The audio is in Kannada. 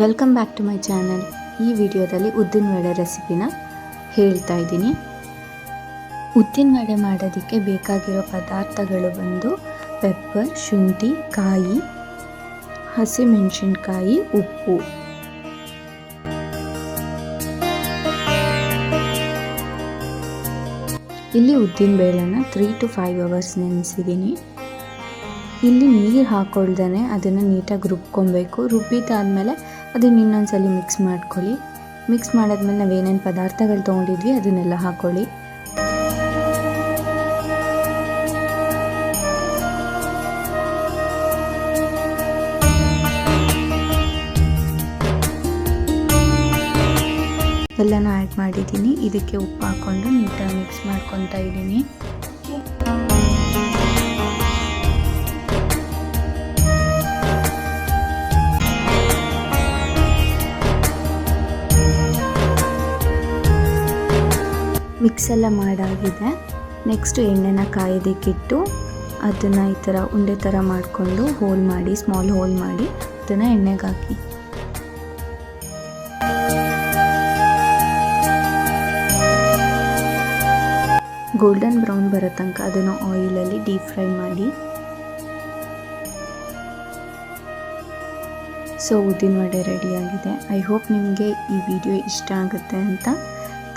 Welcome back to my channel ಈ ವಿಡಿಯೋದಲ್ಲಿ ಉದ್ದಿನ ವಡೆ ರೆಸಿಪಿನ ಹೇಳ್ತಾ ಇದ್ದೀನಿ. ಉದ್ದಿನ ವಡೆ ಮಾಡೋದಕ್ಕೆ ಬೇಕಾಗಿರೋ ಪದಾರ್ಥಗಳು ಬಂದು ಪೆಪ್ಪರ್ ಶುಂಠಿ, ಕಾಯಿ, ಹಸಿಮೆಣಸಿನ್ಕಾಯಿ, ಉಪ್ಪು. ಇಲ್ಲಿ ಉದ್ದಿನ ಬೇಳೆನ ತ್ರೀ ಟು ಫೈವ್ ಅವರ್ಸ್ ನೆನೆಸಿದ್ದೀನಿ. ಇಲ್ಲಿ ನೀರು ಹಾಕೊಳ್ದೇ ಅದನ್ನು ನೀಟಾಗಿ ರುಬ್ಕೊಬೇಕು. ರುಬ್ಬಿದ್ದಾದಮೇಲೆ ಅದನ್ನು ಇನ್ನೊಂದ್ಸಲಿ ಮಿಕ್ಸ್ ಮಾಡ್ಕೊಳ್ಳಿ. ಮಿಕ್ಸ್ ಮಾಡಾದ್ಮೇಲೆ ಏನೇನು ಪದಾರ್ಥಗಳು ತೊಗೊಂಡಿದ್ವಿ ಅದನ್ನೆಲ್ಲ ಹಾಕ್ಕೊಳ್ಳಿ ಎಲ್ಲನೂ ಆ್ಯಡ್ ಮಾಡಿದ್ದೀನಿ. ಇದಕ್ಕೆ ಉಪ್ಪು ಹಾಕ್ಕೊಂಡು ನೀಟಾಗಿ ಮಿಕ್ಸ್ ಮಾಡ್ಕೊತಾ ಇದ್ದೀನಿ. ಮಿಕ್ಸ್ ಎಲ್ಲ ಮಾಡಾಗಿದೆ. ನೆಕ್ಸ್ಟ್ ಎಣ್ಣೆನ ಕಾಯೋದಕ್ಕಿಟ್ಟು ಅದನ್ನು ಈ ಥರ ಉಂಡೆ ಥರ ಮಾಡಿಕೊಂಡು ಹೋಲ್ ಮಾಡಿ ಸ್ಮಾಲ್ ಹೋಲ್ ಮಾಡಿ ಅದನ್ನು ಎಣ್ಣೆಗೆ ಹಾಕಿ. ಗೋಲ್ಡನ್ ಬ್ರೌನ್ ಬರೋ ತನಕ ಅದನ್ನು ಆಯಿಲಲ್ಲಿ ಡೀಪ್ ಫ್ರೈ ಮಾಡಿ. ಸೊ ಉದ್ದಿನ ವಡೆ ರೆಡಿಯಾಗಿದೆ ಐ ಹೋಪ್ ನಿಮಗೆ ಈ ವಿಡಿಯೋ ಇಷ್ಟ ಆಗುತ್ತೆ ಅಂತ